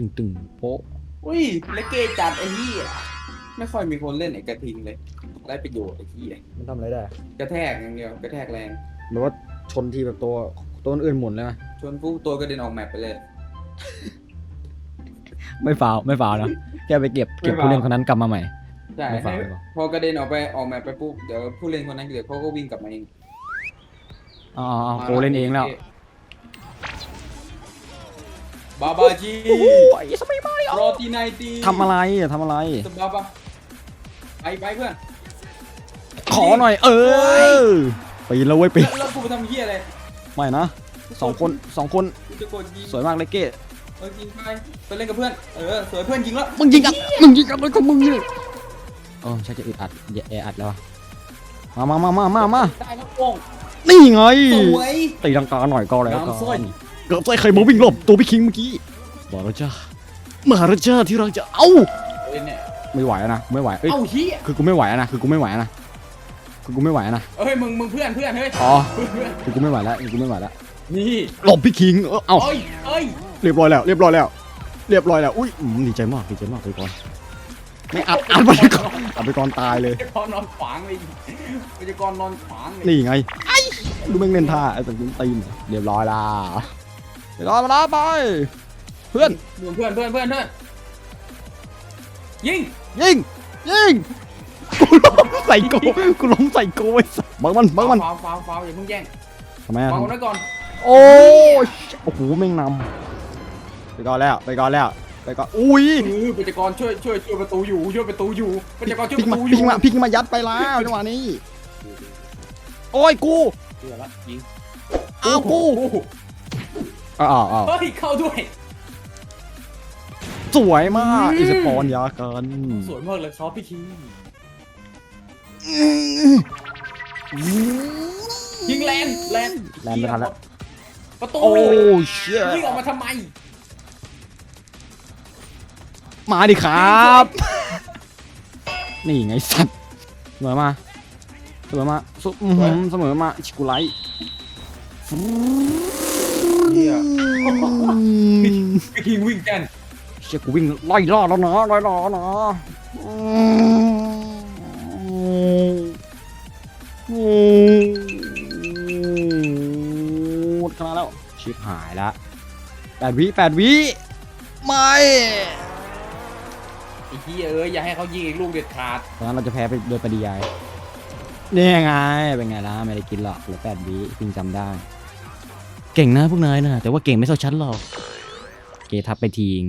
ตึงตึงโป๊ะอุ้ยเลกเกจัดไอ้เหี้ยไม่ค่อยมีคนเล่นไอ้กระทิงเลยได้ประโยชน์ไอ้เหี้ยมันทำอะไรได้กระแทกอย่างเดียวกระแทกแรงหรือว่าชนทีแบบตัวตัวอื่นหมุนเลยไหมชวนผู้ตัวกระเด็นออกแมปไปเลย ไม่ฟาวไม่ฟาวนะแค่ไปเก็บเก็บไม่ฟาว ผู้เล่นคนนั้นกลับมาใหม่ ใช่ไม่ฟาวให้ไม่ฟาวพอกระเด็นออกไปออกแมปไปปุ๊บเดี๋ยวผู้เล่นคนนั้นเดี๋ยวเขาก็วิ่งกลับมาเองอ๋ออ๋อโกเล่นเองแล้ว บาบาจีโอ้ยสมัยมาโรตีไนตีทำอะไรอะทำอะไรสบาบาไปไปเพื่อนขอหน่อย เออปีนแล้วเว้ยปีนแล้วแล้วกูไปทำเหี้ยอะไรไม่นะสองคนสองคนกูจะกดยิงสวยมากเลยเก้เออยิงไปไปเล่นกับเพื่อนเออสวยเพื่อนยิงแล้วมึงยิงกันมึงยิงกันเลยของมึงเนี่ยโอ้ใช่จะอึดอัดอย่าแออัดแล้ววะมามามามามามาได้แล้วโป้งนี่ไงสวยตีลังกาหน่อยก็แล้วกัน้ำสร้อยน เกือบใส่ใครมาวิ่งหลบตัวพี่คิงเมื่อกี้บอกแล้วจ้ามาแล้วจ้าที่รักจะเอ้าเอ้ยเนี่ยไม่ไหวแล้วนะไม่ไหวเอ้ยเอ้าเหี้ยคือกูไม่ไหวแล้วนะคือกูไม่ไหวแล้วนะคือกูไม่ไหวแล้วนะเอ้ยมึงมึงเพื่อนเพื่อนเฮ้ยอ๋อเพื่อนคือกูไม่ไหวแล้วคือกูไม่ไหวแล้วนี่หลบพี่คิงเออเอ้าเอ้ยเอ้ยเรียบร้อยแล้ว เรียบร้อยแล้ว เรียบร้อยแล้วอุ้ยอืมดีใจมากดีใจมากไปก่อนไม่อัดอัดไปก่อนอัดไปก่อนตายเลยพจกรนอนขวางเลยพจกรนอนขวางเลยนี่ไงไอ้ดูแม่งเล่นท่าไอ้ตันตีนเรียบร้อยละ เรียบร้อยมาแล้วไปเพื่อนเพื่อน เพื่อนเพื่อนเพื่อนเพื่อนยิงยิง ยิง กูล้มใส่โกกูล้มใส่โกไอ้สัสบังมันบังมันฟาวฟาวฟาวอย่าเพิ่งแย่งทำไมอะฟาวไว้ก่อน โอ้ยโอ้โหแม่งนำไปก่อนแล้ว ไปก่อนแล้ว ไปก่อน อุ้ยเออพจกรช่วยช่วยช่วยประตูอยู่ช่วยประตูอยู่พจกรช่วยพิปกระมาตูอพิกยู่มาพิกมายัดไปแล้วจังหวะนี้ โอ้ยกูเชื่อละยิงอ้าวกูโอ้โหอ้าวอ้าวเฮ้ยเข้าด้วย สวยมากอืมอีสปอนยากันสวยมากเลยครับพี่คิงยิงแลนแลนแลนไม่ทันแล้วประตูโอ้เชี่ยยิงออกมาทำไม มาดิครับ นี่ไงสัตว์เสมอมาเสมอมาสุอื้อหือเสมอมาชิกุไลเฮีย พี่คิงวิ่งกันเชี่ยกูวิ่งไล่ล่อแล้วนะไล่ล่อแล้วนะอืมอืมหมดขนาดแล้ว ชิบหายละแปดวิแปดวิไม่ไอ้เฮียเอ้ยอย่าให้เขายิงอีกลูกเด็ดขาดเพราะงั้นเราจะแพ้ไปโดยปริยายนี่ไง เป็นไงล่ะไม่ได้กินหรอกเหลือแปดวิพิงจำได้ เก่งนะพวกนายนะแต่ว่าเก่งไม่เท่าฉันหรอก เกทับไปทีง